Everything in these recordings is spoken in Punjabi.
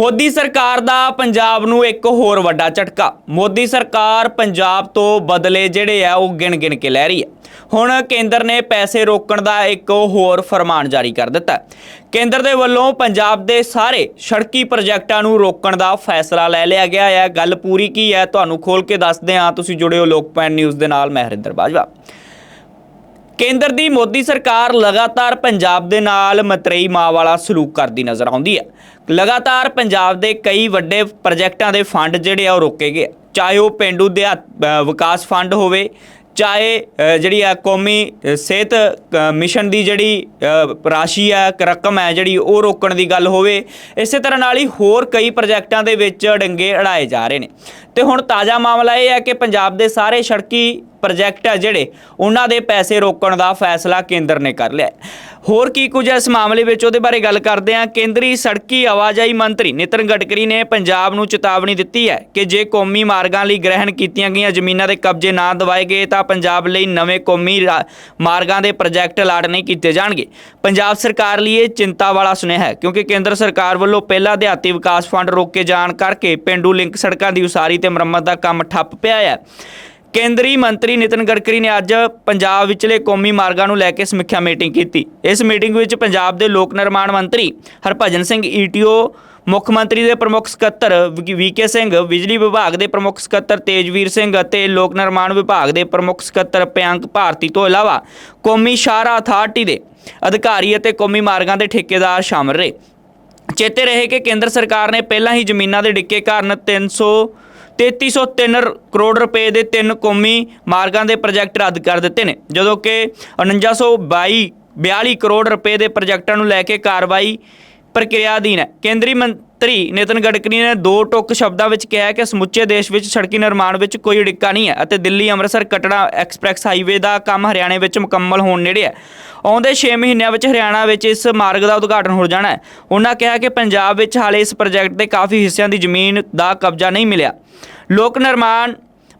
ਮੋਦੀ ਸਰਕਾਰ ਦਾ ਪੰਜਾਬ ਨੂੰ ਇੱਕ ਹੋਰ ਵੱਡਾ ਝਟਕਾ। ਮੋਦੀ ਸਰਕਾਰ ਪੰਜਾਬ ਤੋਂ ਬਦਲੇ ਜਿਹੜੇ ਆ, ਉਹ ਗਿਣ ਗਿਣ ਕੇ ਲੈ ਰਹੀ ਹੈ। ਹੁਣ ਕੇਂਦਰ ਨੇ ਪੈਸੇ ਰੋਕਣ ਦਾ ਇੱਕ ਹੋਰ ਫਰਮਾਨ ਜਾਰੀ ਕਰ ਦਿੱਤਾ ਕੇਂਦਰ ਦੇ ਵੱਲੋਂ ਪੰਜਾਬ ਦੇ ਸਾਰੇ ਸੜਕੀ ਪ੍ਰੋਜੈਕਟਾਂ ਨੂੰ ਰੋਕਣ ਦਾ ਫੈਸਲਾ ਲੈ ਲਿਆ ਗਿਆ ਹੈ। ਗੱਲ ਪੂਰੀ ਕੀ ਹੈ, ਤੁਹਾਨੂੰ ਖੋਲ ਕੇ ਦੱਸਦੇ ਹਾਂ। ਤੁਸੀਂ ਜੁੜੇ ਹੋ ਲੋਕਪੈਨ ਨਿਊਜ਼ ਦੇ ਨਾਲ, ਮੈਂ ਹਰਿੰਦਰ ਬਾਜਵਾ। ਕੇਂਦਰ ਦੀ ਮੋਦੀ ਸਰਕਾਰ ਲਗਾਤਾਰ ਪੰਜਾਬ ਦੇ ਨਾਲ ਮਤਰੇਈ ਮਾਂ ਵਾਲਾ ਸਲੂਕ ਕਰਦੀ ਨਜ਼ਰ ਆਉਂਦੀ ਹੈ। ਲਗਾਤਾਰ ਪੰਜਾਬ ਦੇ ਕਈ ਵੱਡੇ ਪ੍ਰੋਜੈਕਟਾਂ ਦੇ ਫੰਡ ਜਿਹੜੇ ਆ ਉਹ ਰੋਕੇ ਗਏ। ਚਾਹੇ ਉਹ ਪਿੰਡੂ ਦੇ ਵਿਕਾਸ ਫੰਡ ਹੋਵੇ, ਚਾਹੇ ਜਿਹੜੀ ਆ ਕੌਮੀ ਸਿਹਤ ਮਿਸ਼ਨ ਦੀ ਜਿਹੜੀ ਰਾਸ਼ੀ ਹੈ ਰਕਮ ਹੈ ਜਿਹੜੀ ਉਹ ਰੋਕਣ ਦੀ ਗੱਲ ਹੋਵੇ, ਇਸੇ ਤਰ੍ਹਾਂ ਨਾਲ ਹੀ ਹੋਰ ਕਈ ਪ੍ਰੋਜੈਕਟਾਂ ਦੇ ਵਿੱਚ ਡੰਗੇ ਅੜਾਏ ਜਾ ਰਹੇ ਨੇ। ਤੇ ਹੁਣ ਤਾਜ਼ਾ ਮਾਮਲਾ ਇਹ ਹੈ ਕਿ ਪੰਜਾਬ ਦੇ ਸਾਰੇ ਸੜਕੀ ਪ੍ਰੋਜੈਕਟ ਹੈ ਜਿਹੜੇ, ਉਹਨਾਂ ਦੇ ਪੈਸੇ ਰੋਕਣ ਦਾ ਫੈਸਲਾ ਕੇਂਦਰ ਨੇ ਕਰ ਲਿਆ। ਹੋਰ ਕੀ ਕੁਝ ਹੈ ਇਸ ਮਾਮਲੇ ਵਿੱਚ? ਉਹਦੇ ਬਾਰੇ ਗੱਲ ਕਰਦੇ ਹਾਂ। ਕੇਂਦਰੀ ਸੜਕੀ ਆਵਾਜਾਈ ਮੰਤਰੀ ਨਿਤਨ ਗਡਕਰੀ ਨੇ ਪੰਜਾਬ ਨੂੰ ਚੇਤਾਵਨੀ ਦਿੱਤੀ ਹੈ ਕਿ ਜੇ ਕੌਮੀ ਮਾਰਗਾਂ ਲਈ ਗ੍ਰਹਿਣ ਕੀਤੀਆਂ ਗਈਆਂ ਜ਼ਮੀਨਾਂ ਦੇ ਕਬਜ਼ੇ ਨਾ ਦਵਾਏ ਗਏ, ਤਾਂ ਪੰਜਾਬ ਲਈ ਨਵੇਂ ਕੌਮੀ ਰਾ- ਮਾਰਗਾਂ ਦੇ ਪ੍ਰੋਜੈਕਟ ਲਾਟ ਨਹੀਂ ਕੀਤੇ ਜਾਣਗੇ। ਪੰਜਾਬ ਸਰਕਾਰ ਲਈ ਇਹ ਚਿੰਤਾ ਵਾਲਾ ਸੁਨੇਹਾ ਹੈ, ਕਿਉਂਕਿ ਕੇਂਦਰ ਸਰਕਾਰ ਵੱਲੋਂ ਪਹਿਲਾ ਦਿਹਾਤੀ ਵਿਕਾਸ ਫੰਡ ਰੋਕੇ ਜਾਣ ਕਰਕੇ ਪਿੰਡੂ ਲਿੰਕ ਸੜਕਾਂ ਦੀ ਉਸਾਰੀ ਤੇ ਮੁਰੰਮਤ ਦਾ ਕੰਮ ਠੱਪ ਪਿਆ ਹੈ ਕੇਂਦਰੀ ਮੰਤਰੀ ਨਿਤਨ ਗਡਕਰੀ ਨੇ ਅੱਜ ਪੰਜਾਬ ਵਿਚਲੇ ਕੌਮੀ ਮਾਰਗਾਂ ਨੂੰ ਲੈ ਕੇ ਸਮੀਖਿਆ ਮੀਟਿੰਗ ਕੀਤੀ। ਇਸ ਮੀਟਿੰਗ ਵਿੱਚ ਪੰਜਾਬ ਦੇ ਲੋਕ ਨਿਰਮਾਣ ਮੰਤਰੀ ਹਰਭਜਨ ਸਿੰਘ ਈਟੀਓ, ਮੁੱਖ ਮੰਤਰੀ ਦੇ ਪ੍ਰਮੁੱਖ ਸਕੱਤਰ ਵੀਕੇ ਸਿੰਘ, ਬਿਜਲੀ ਵਿਭਾਗ ਦੇ ਪ੍ਰਮੁੱਖ ਸਕੱਤਰ ਤੇਜਵੀਰ ਸਿੰਘ ਅਤੇ ਲੋਕ ਨਿਰਮਾਣ ਵਿਭਾਗ ਦੇ ਪ੍ਰਮੁੱਖ ਸਕੱਤਰ ਪਿਆੰਕ ਭਾਰਤੀ ਤੋਂ ਇਲਾਵਾ ਕੌਮੀ ਸ਼ਾਹਰਾ ਅਥਾਰਟੀ ਦੇ ਅਧਿਕਾਰੀ ਅਤੇ ਕੌਮੀ ਮਾਰਗਾਂ ਦੇ ਠੇਕੇਦਾਰ ਸ਼ਾਮਲ ਰਹੇ। ਚੇਤੇ ਰਹੇ ਕਿ ਕੇਂਦਰ ਸਰਕਾਰ ਨੇ ਪਹਿਲਾਂ ਹੀ ਜ਼ਮੀਨਾਂ ਦੇ ਡਿੱਕੇ ਕਾਰਨ 300 3303 ਕਰੋੜ ਰੁਪਏ ਦੇ ਤਿੰਨ ਕੌਮੀ ਮਾਰਗਾਂ ਦੇ ਪ੍ਰੋਜੈਕਟ ਰੱਦ ਕਰ ਦਿੱਤੇ ਨੇ, ਜਦੋਂ ਕਿ 4922 42 ਕਰੋੜ ਰੁਪਏ ਦੇ ਪ੍ਰੋਜੈਕਟਾਂ ਨੂੰ ਲੈ ਕੇ ਕਾਰਵਾਈ ਪ੍ਰਕਿਰਿਆ ਅਧੀਨ ਹੈ। ਕੇਂਦਰੀ ਮੰਤਰੀ ਨਿਤਨ ਗਡਕਰੀ ਨੇ ਦੋ ਟੁਕ ਸ਼ਬਦਾਂ ਵਿੱਚ ਕਿਹਾ ਕਿ ਸਮੁੱਚੇ ਦੇਸ਼ ਵਿੱਚ ਸੜਕੀ ਨਿਰਮਾਣ ਵਿੱਚ ਕੋਈ ਅੜਿੱਕਾ ਨਹੀਂ ਹੈ ਅਤੇ ਦਿੱਲੀ, ਅੰਮ੍ਰਿਤਸਰ, ਕਟੜਾ ਐਕਸਪ੍ਰੈਸ ਹਾਈਵੇ ਦਾ ਕੰਮ ਹਰਿਆਣੇ ਵਿੱਚ ਮੁਕੰਮਲ ਹੋਣ ਨੇੜੇ ਹੈ। ਆਉਂਦੇ 6 ਮਹੀਨਿਆਂ ਵਿੱਚ ਹਰਿਆਣਾ ਵਿੱਚ ਇਸ ਮਾਰਗ ਦਾ ਉਦਘਾਟਨ ਹੋ ਜਾਣਾ ਹੈ। ਉਹਨਾਂ ਕਿਹਾ ਕਿ ਪੰਜਾਬ ਵਿੱਚ ਹਾਲੇ ਇਸ ਪ੍ਰੋਜੈਕਟ ਦੇ ਕਾਫੀ ਹਿੱਸਿਆਂ ਦੀ ਜ਼ਮੀਨ ਦਾ ਕਬਜ਼ਾ ਨਹੀਂ ਮਿਲਿਆ। ਲੋਕ ਨਿਰਮਾਣ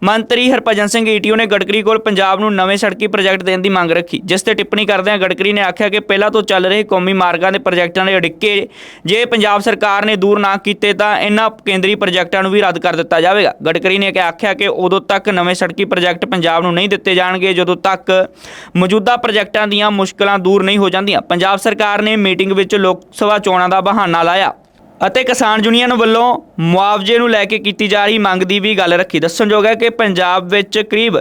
ਮੰਤਰੀ ਹਰਭਜਨ ਸਿੰਘ ਈਟੀਓ ਨੇ ਗਡਕਰੀ ਕੋਲ ਪੰਜਾਬ ਨੂੰ ਨਵੇਂ ਸੜਕੀ ਪ੍ਰੋਜੈਕਟ ਦੇਣ ਦੀ ਮੰਗ ਰੱਖੀ, ਜਿਸ ਤੇ ਟਿੱਪਣੀ ਕਰਦਿਆਂ ਗਡਕਰੀ ਨੇ ਆਖਿਆ ਕਿ ਪਹਿਲਾਂ ਤੋਂ ਚੱਲ ਰਹੇ ਕੌਮੀ ਮਾਰਗਾਂ ਦੇ ਪ੍ਰੋਜੈਕਟਾਂ ਦੇ ਅੜਿੱਕੇ, ਜੇ ਪੰਜਾਬ ਸਰਕਾਰ ਨੇ ਦੂਰ ਨਾ ਕੀਤੇ ਤਾਂ ਇਹਨਾਂ ਕੇਂਦਰੀ ਪ੍ਰੋਜੈਕਟਾਂ ਨੂੰ ਵੀ ਰੱਦ ਕਰ ਦਿੱਤਾ ਜਾਵੇਗਾ। ਗਡਕਰੀ ਨੇ ਕਿ ਆਖਿਆ ਕਿ ਉਦੋਂ ਤੱਕ ਨਵੇਂ ਸੜਕੀ ਪ੍ਰੋਜੈਕਟ ਪੰਜਾਬ ਨੂੰ ਨਹੀਂ ਦਿੱਤੇ ਜਾਣਗੇ, ਜਦੋਂ ਤੱਕ ਮੌਜੂਦਾ ਪ੍ਰੋਜੈਕਟਾਂ ਦੀਆਂ ਮੁਸ਼ਕਲਾਂ ਦੂਰ ਨਹੀਂ ਹੋ ਜਾਂਦੀਆਂ। ਪੰਜਾਬ ਸਰਕਾਰ ਨੇ ਮੀਟਿੰਗ ਵਿੱਚ ਲੋਕ ਸਭਾ ਚੋਣਾਂ ਦਾ ਬਹਾਨਾ ਲਾਇਆ। ਅਤੇ ਕਿਸਾਨ ਯੂਨੀਅਨ ਵੱਲੋਂ ਮੁਆਵਜ਼ੇ ਨੂੰ ਲੈ ਕੇ ਕੀਤੀ ਜਾ ਰਹੀ ਮੰਗ ਦੀ ਵੀ ਗੱਲ ਰੱਖੀ। ਦੱਸਣਯੋਗ ਹੈ ਕਿ ਪੰਜਾਬ ਵਿੱਚ ਕਰੀਬ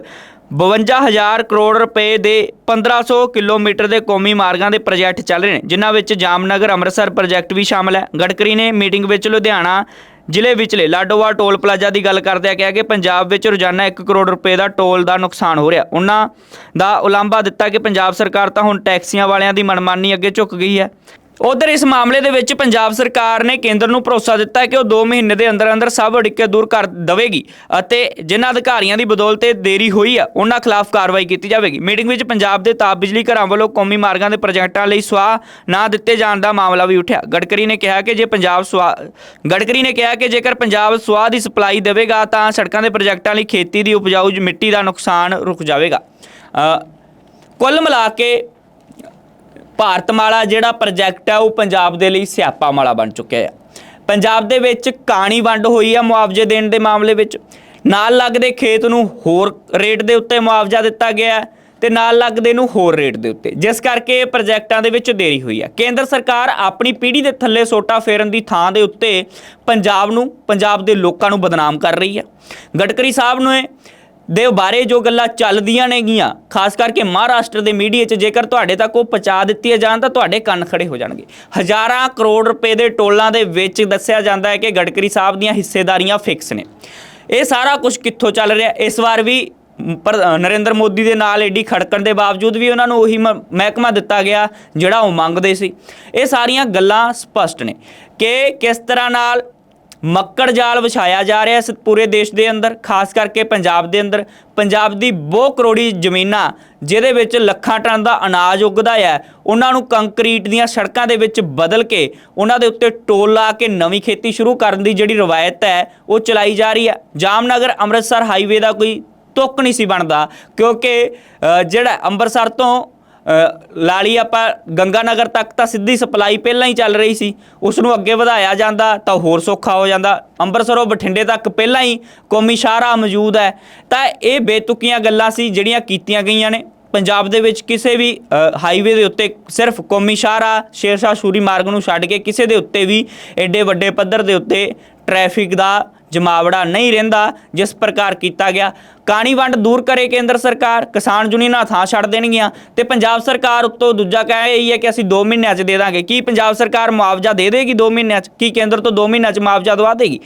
52000 ਕਰੋੜ ਰੁਪਏ ਦੇ 1500 ਕਿਲੋਮੀਟਰ ਦੇ ਕੌਮੀ ਮਾਰਗਾਂ ਦੇ ਪ੍ਰੋਜੈਕਟ ਚੱਲ ਰਹੇ ਨੇ, ਜਿਨ੍ਹਾਂ ਵਿੱਚ ਜਾਮਨਗਰ, ਅੰਮ੍ਰਿਤਸਰ ਪ੍ਰੋਜੈਕਟ ਵੀ ਸ਼ਾਮਲ ਹੈ। ਗਡਕਰੀ ਨੇ ਮੀਟਿੰਗ ਵਿੱਚ ਲੁਧਿਆਣਾ ਜ਼ਿਲ੍ਹੇ ਵਿਚਲੇ ਲਾਡੋਵਾ ਟੋਲ ਪਲਾਜ਼ਾ ਦੀ ਗੱਲ ਕਰਦਿਆਂ ਕਿਹਾ ਕਿ ਪੰਜਾਬ ਵਿੱਚ ਰੋਜ਼ਾਨਾ 1 ਕਰੋੜ ਰੁਪਏ ਦਾ ਟੋਲ ਦਾ ਨੁਕਸਾਨ ਹੋ ਰਿਹਾ। ਉਹਨਾਂ ਦਾ ਉਲਾਂਭਾ ਦਿੱਤਾ ਕਿ ਪੰਜਾਬ ਸਰਕਾਰ ਤਾਂ ਹੁਣ ਟੈਕਸੀਆਂ ਵਾਲਿਆਂ ਦੀ ਮਨਮਾਨੀ ਅੱਗੇ ਝੁਕ ਗਈ ਹੈ। ਉਧਰ ਇਸ ਮਾਮਲੇ ਦੇ ਵਿੱਚ ਪੰਜਾਬ ਸਰਕਾਰ ਨੇ ਕੇਂਦਰ ਨੂੰ ਭਰੋਸਾ ਦਿੱਤਾ ਹੈ ਕਿ ਉਹ 2 ਮਹੀਨੇ ਦੇ ਅੰਦਰ ਅੰਦਰ ਸਭ ਅੜਿੱਕੇ ਦੂਰ ਕਰ ਦੇਵੇਗੀ ਅਤੇ ਜਿਨ੍ਹਾਂ ਅਧਿਕਾਰੀਆਂ ਦੀ ਬਦੌਲਤ ਇਹ ਦੇਰੀ ਹੋਈ ਆ, ਉਹਨਾਂ ਖਿਲਾਫ ਕਾਰਵਾਈ ਕੀਤੀ ਜਾਵੇਗੀ। ਮੀਟਿੰਗ ਵਿੱਚ ਪੰਜਾਬ ਦੇ ਤਾਪ ਬਿਜਲੀ ਘਰਾਂ ਵੱਲੋਂ ਕੌਮੀ ਮਾਰਗਾਂ ਦੇ ਪ੍ਰੋਜੈਕਟਾਂ ਲਈ ਸਵਾਹ ਨਾ ਦਿੱਤੇ ਜਾਣ ਦਾ ਮਾਮਲਾ ਵੀ ਉੱਠਿਆ। ਗਡਕਰੀ ਨੇ ਕਿਹਾ ਕਿ ਜੇ ਪੰਜਾਬ ਸਵਾਹ, ਗਡਕਰੀ ਨੇ ਕਿਹਾ ਕਿ ਜੇਕਰ ਪੰਜਾਬ ਸਵਾਹ ਦੀ ਸਪਲਾਈ ਦੇਵੇਗਾ ਤਾਂ ਸੜਕਾਂ ਦੇ ਪ੍ਰੋਜੈਕਟਾਂ ਲਈ ਖੇਤੀ ਦੀ ਉਪਜਾਊ ਮਿੱਟੀ ਦਾ ਨੁਕਸਾਨ ਰੁਕ ਜਾਵੇਗਾ। ਕੁੱਲ ਮਿਲਾ ਕੇ ਭਾਰਤਮਾਲਾ ਜਿਹੜਾ ਪ੍ਰੋਜੈਕਟ ਹੈ ਉਹ ਪੰਜਾਬ ਦੇ ਲਈ ਸਿਆਪਾ ਮਾਲਾ ਬਣ ਚੁੱਕਿਆ ਹੈ ਪੰਜਾਬ ਦੇ ਵਿੱਚ ਕਾਣੀ ਵੰਡ ਹੋਈ ਹੈ ਮੁਆਵਜ਼ੇ ਦੇਣ ਦੇ ਮਾਮਲੇ ਵਿੱਚ। ਨਾਲ ਲੱਗਦੇ ਖੇਤ ਨੂੰ ਹੋਰ ਰੇਟ ਦੇ ਉੱਤੇ ਮੁਆਵਜ਼ਾ ਦਿੱਤਾ ਗਿਆ ਹੈ ਤੇ ਨਾਲ ਲੱਗਦੇ ਨੂੰ ਹੋਰ ਰੇਟ ਦੇ ਉੱਤੇ। ਜਿਸ ਕਰਕੇ ਇਹ ਪ੍ਰੋਜੈਕਟਾਂ ਦੇ ਵਿੱਚ ਦੇਰੀ ਹੋਈ ਹੈ ਕੇਂਦਰ ਸਰਕਾਰ ਆਪਣੀ ਪੀੜ੍ਹੀ ਦੇ ਥੱਲੇ ਸੋਟਾ ਫੇਰਨ ਦੀ ਥਾਂ ਦੇ ਉੱਤੇ ਪੰਜਾਬ ਨੂੰ, ਪੰਜਾਬ ਦੇ ਲੋਕਾਂ ਨੂੰ ਬਦਨਾਮ ਕਰ ਰਹੀ ਹੈ ਗਡਕਰੀ ਸਾਹਿਬ ਨੇ ਦੇ ਬਾਰੇ ਜੋ ਗੱਲਾਂ ਚੱਲਦੀਆਂ ਨੇਗੀਆਂ, ਖਾਸ ਕਰਕੇ ਮਹਾਰਾਸ਼ਟਰ ਦੇ ਮੀਡੀਆ 'ਚ ਜੇਕਰ ਤੁਹਾਡੇ ਤੱਕ ਉਹ ਪਹੁੰਚਾ ਦਿੱਤੀਆਂ ਜਾਣ ਤਾਂ ਤੁਹਾਡੇ ਕੰਨ ਖੜੇ ਹੋ ਜਾਣਗੇ। ਹਜ਼ਾਰਾਂ ਕਰੋੜ ਰੁਪਏ ਦੇ ਟੋਲਾਂ ਦੇ ਵਿੱਚ ਦੱਸਿਆ ਜਾਂਦਾ ਹੈ ਕਿ ਗਡਕਰੀ ਸਾਹਿਬ ਦੀਆਂ ਹਿੱਸੇਦਾਰੀਆਂ ਫਿਕਸ ਨੇ। ਇਹ ਸਾਰਾ ਕੁਝ ਕਿੱਥੋਂ ਚੱਲ ਰਿਹਾ? ਇਸ ਵਾਰ ਵੀ ਪਰ ਨਰਿੰਦਰ ਮੋਦੀ ਦੇ ਨਾਲ ਏਡੀ ਖੜਕਣ ਦੇ ਬਾਵਜੂਦ ਵੀ ਉਹਨਾਂ ਨੂੰ ਉਹੀ ਮ- ਮਹਿਕਮਾ ਦਿੱਤਾ ਗਿਆ ਜਿਹੜਾ ਉਹ ਮੰਗਦੇ ਸੀ। ਇਹ ਸਾਰੀਆਂ ਗੱਲਾਂ ਸਪਸ਼ਟ ਨੇ ਕਿ ਕਿਸ ਤਰ੍ਹਾਂ ਨਾਲ ਮੱਕੜ ਜਾਲ ਵਿਛਾਇਆ ਜਾ ਰਿਹਾ ਇਸ ਪੂਰੇ ਦੇਸ਼ ਦੇ ਅੰਦਰ, ਖਾਸ ਕਰਕੇ ਪੰਜਾਬ ਦੇ ਅੰਦਰ। ਪੰਜਾਬ ਦੀ ਬਹੁ ਕਰੋੜੀ ਜ਼ਮੀਨਾਂ, ਜਿਹਦੇ ਵਿੱਚ ਲੱਖਾਂ ਟਨ ਦਾ ਅਨਾਜ ਉੱਗਦਾ ਹੈ, ਉਹਨਾਂ ਨੂੰ ਕੰਕਰੀਟ ਦੀਆਂ ਸੜਕਾਂ ਦੇ ਵਿੱਚ ਬਦਲ ਕੇ, ਉਹਨਾਂ ਦੇ ਉੱਤੇ ਟੋਲ ਲਾ ਕੇ ਨਵੀਂ ਖੇਤੀ ਸ਼ੁਰੂ ਕਰਨ ਦੀ ਜਿਹੜੀ ਰਵਾਇਤ ਹੈ, ਉਹ ਚਲਾਈ ਜਾ ਰਹੀ ਹੈ। ਜਾਮਨਗਰ, ਅੰਮ੍ਰਿਤਸਰ ਹਾਈਵੇ ਦਾ ਕੋਈ ਤੁੱਕ ਨਹੀਂ ਸੀ ਬਣਦਾ, ਕਿਉਂਕਿ ਜਿਹੜਾ ਅੰਮ੍ਰਿਤਸਰ ਤੋਂ ਅ, ਲਾ ਲਈ ਆਪਾਂ ਗੰਗਾ ਨਗਰ ਤੱਕ ਤਾਂ ਸਿੱਧੀ ਸਪਲਾਈ ਪਹਿਲਾਂ ਹੀ ਚੱਲ ਰਹੀ ਸੀ। ਉਸ ਨੂੰ ਅੱਗੇ ਵਧਾਇਆ ਜਾਂਦਾ ਤਾਂ ਹੋਰ ਸੌਖਾ ਹੋ ਜਾਂਦਾ। ਅੰਮ੍ਰਿਤਸਰੋਂ ਬਠਿੰਡੇ ਤੱਕ ਪਹਿਲਾਂ ਹੀ ਕੌਮੀ ਸ਼ਾਹਰਾ ਮੌਜੂਦ ਹੈ। ਤਾਂ ਇਹ ਬੇਤੁਕੀਆਂ ਗੱਲਾਂ ਸੀ ਜਿਹੜੀਆਂ ਕੀਤੀਆਂ ਗਈਆਂ ਨੇ। ਪੰਜਾਬ ਦੇ ਵਿੱਚ ਕਿਸੇ ਵੀ ਹਾਈਵੇ ਦੇ ਉੱਤੇ ਸਿਰਫ ਕੌਮੀ ਸ਼ਾਹਰਾ ਸ਼ੇਰਸ਼ਾਹ ਸ਼ੂਰੀ ਮਾਰਗ ਨੂੰ ਛੱਡ ਕੇ ਕਿਸੇ ਦੇ ਉੱਤੇ ਵੀ ਐਡੇ ਵੱਡੇ ਪੱਧਰ ਦੇ ਉੱਤੇ ਟ੍ਰੈਫਿਕ ਦਾ ਜਮਾਵੜਾ ਨਹੀਂ ਰਹਿੰਦਾ ਜਿਸ ਪ੍ਰਕਾਰ ਕੀਤਾ ਗਿਆ। ਕਾਣੀ ਵੰਡ ਦੂਰ ਕਰੇ ਕੇਂਦਰ ਸਰਕਾਰ ਕਿਸਾਨ ਯੂਨੀਅਨਾਂ ਥਾਂ ਛੱਡ ਦੇਣਗੀਆਂ ਤੇ ਪੰਜਾਬ ਸਰਕਾਰ ਉੱਤੋਂ ਦੂਜਾ ਕਹਿ ਰਹੀ ਹੈ ਕਿ ਅਸੀਂ 2 ਮਹੀਨਿਆਂ 'ਚ ਦੇ ਦਾਂਗੇ। ਕੀ ਪੰਜਾਬ ਸਰਕਾਰ ਮੁਆਵਜ਼ਾ ਦੇ ਦੇਗੀ 2 ਮਹੀਨਿਆਂ 'ਚ? ਕੀ ਕੇਂਦਰ ਤੋਂ 2 ਮਹੀਨਿਆਂ 'ਚ ਮੁਆਵਜ਼ਾ ਦਵਾ ਦੇਗੀ?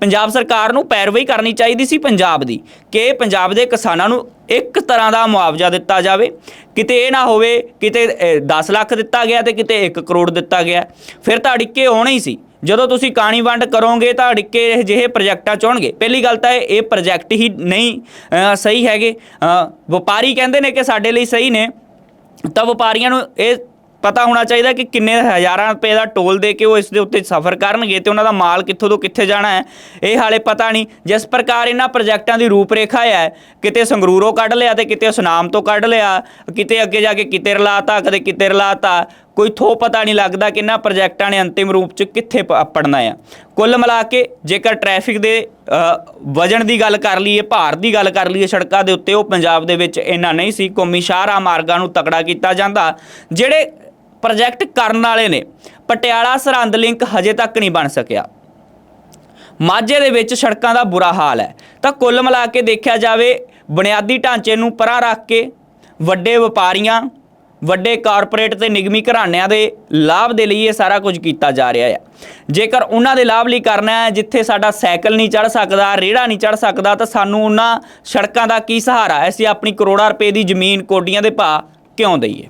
ਪੰਜਾਬ ਸਰਕਾਰ ਨੂੰ ਪੈਰਵਾਈ ਕਰਨੀ ਚਾਹੀਦੀ ਸੀ ਪੰਜਾਬ ਦੀ ਕਿ ਪੰਜਾਬ ਦੇ ਕਿਸਾਨਾਂ ਨੂੰ ਇੱਕ ਤਰ੍ਹਾਂ ਦਾ ਮੁਆਵਜ਼ਾ ਦਿੱਤਾ ਜਾਵੇ। ਕਿਤੇ ਇਹ ਨਾ ਹੋਵੇ ਕਿਤੇ ਅ, 10 ਲੱਖ ਦਿੱਤਾ ਗਿਆ ਤੇ ਕਿਤੇ 1 ਕਰੋੜ ਦਿੱਤਾ ਗਿਆ। ਫਿਰ ਤਾਂ ਅੜਿੱਕੇ ਹੋਣੇ ਹੀ ਸੀ। ਜਦੋਂ ਤੁਸੀਂ ਕਾਣੀ ਵੰਡ ਕਰੋਗੇ ਤਾਂ ਅੜਿੱਕੇ ਇਹ ਜਿਹੇ ਪ੍ਰੋਜੈਕਟਾਂ ਚੋਣਗੇ। ਪਹਿਲੀ ਗੱਲ ਤਾਂ ਇਹ ਪ੍ਰੋਜੈਕਟ ਹੀ ਨਹੀਂ ਸਹੀ ਹੈਗੇ। ਵਪਾਰੀ ਕਹਿੰਦੇ ਨੇ ਕਿ ਸਾਡੇ ਲਈ ਸਹੀ ਨੇ। ਤਾਂ ਵਪਾਰੀਆਂ ਨੂੰ ਇਹ ਪਤਾ ਹੋਣਾ ਚਾਹੀਦਾ ਕਿ ਕਿੰਨੇ ਹਜ਼ਾਰਾਂ ਰੁਪਏ ਦਾ ਟੋਲ ਦੇ ਕੇ ਉਹ ਇਸ ਦੇ ਉੱਤੇ ਸਫ਼ਰ ਕਰਨਗੇ ਤੇ ਉਹਨਾਂ ਦਾ ਮਾਲ ਕਿੱਥੋਂ ਤੋਂ ਕਿੱਥੇ ਜਾਣਾ ਹੈ। ਇਹ ਹਾਲੇ ਪਤਾ ਨਹੀਂ। ਜਿਸ ਪ੍ਰਕਾਰ ਇਹਨਾਂ ਪ੍ਰੋਜੈਕਟਾਂ ਦੀ ਰੂਪਰੇਖਾ ਹੈ, ਕਿਤੇ ਸੰਗਰੂਰੋਂ ਕੱਢ ਲਿਆ ਤੇ ਕਿਤੇ ਸੁਨਾਮ ਤੋਂ ਕੱਢ ਲਿਆ, ਕਿਤੇ ਅੱਗੇ ਜਾ ਕੇ ਕਿਤੇ ਰਲਾਤਾ, ਕਦੇ ਕਿਤੇ ਰਲਾਤਾ। ਕੋਈ ਥੋ ਪਤਾ ਨਹੀਂ ਲੱਗਦਾ ਕਿ ਇਹਨਾਂ ਪ੍ਰੋਜੈਕਟਾਂ ਨੇ ਅੰਤਿਮ ਰੂਪ 'ਚ ਕਿੱਥੇ ਪ- ਪੜਨਾ ਆ। ਕੁੱਲ ਮਿਲਾ ਕੇ ਜੇਕਰ ਟ੍ਰੈਫਿਕ ਦੇ ਅ, ਵਜਨ ਦੀ ਗੱਲ ਕਰ ਲਈਏ ਭਾਰ ਦੀ ਗੱਲ ਕਰ ਲਈਏ ਸੜਕਾਂ ਦੇ ਉੱਤੇ ਉਹ ਪੰਜਾਬ ਦੇ ਵਿੱਚ ਇੰਨਾ ਨਹੀਂ ਸੀ। ਕੌਮੀ ਸ਼ਾਹਰਾਹ ਮਾਰਗਾਂ ਨੂੰ ਤਕੜਾ ਕੀਤਾ ਜਾਂਦਾ। ਜਿਹੜੇ ਪ੍ਰੋਜੈਕਟ ਕਰਨ ਵਾਲੇ ਨੇ ਪਟਿਆਲਾ ਸਰਹੰਦ ਲਿੰਕ ਹਜੇ ਤੱਕ ਨਹੀਂ ਬਣ ਸਕਿਆ। ਮਾਝੇ ਦੇ ਵਿੱਚ ਸੜਕਾਂ ਦਾ ਬੁਰਾ ਹਾਲ ਹੈ। ਤਾਂ ਕੁੱਲ ਮਿਲਾ ਕੇ ਦੇਖਿਆ ਜਾਵੇ ਬੁਨਿਆਦੀ ਢਾਂਚੇ ਨੂੰ ਪਰਾਂ ਰੱਖ ਕੇ ਵੱਡੇ ਵਪਾਰੀਆਂ ਵੱਡੇ ਕਾਰਪੋਰੇਟ ਤੇ ਨਿਗਮੀ ਘਰਾਣਿਆਂ ਦੇ ਲਾਭ ਦੇ ਲਈ ਇਹ ਸਾਰਾ ਕੁਝ ਕੀਤਾ ਜਾ ਰਿਹਾ ਹੈ। ਜੇਕਰ ਉਹਨਾਂ ਦੇ ਲਾਭ ਲਈ ਕਰਨਾ ਹੈ, ਜਿੱਥੇ ਸਾਡਾ ਸਾਈਕਲ ਨਹੀਂ ਚੜ ਸਕਦਾ ਰੇੜਾ ਨਹੀਂ ਚੜ ਸਕਦਾ, ਤਾਂ ਸਾਨੂੰ ਉਹਨਾਂ ਸੜਕਾਂ ਦਾ ਕੀ ਸਹਾਰਾ ਹੈ? ਅਸੀਂ ਆਪਣੀ ਕਰੋੜਾਂ ਰੁਪਏ ਦੀ ਜ਼ਮੀਨ ਕੋਡੀਆਂ ਦੇ ਭਾਅ ਕਿਉਂ ਦਈਏ?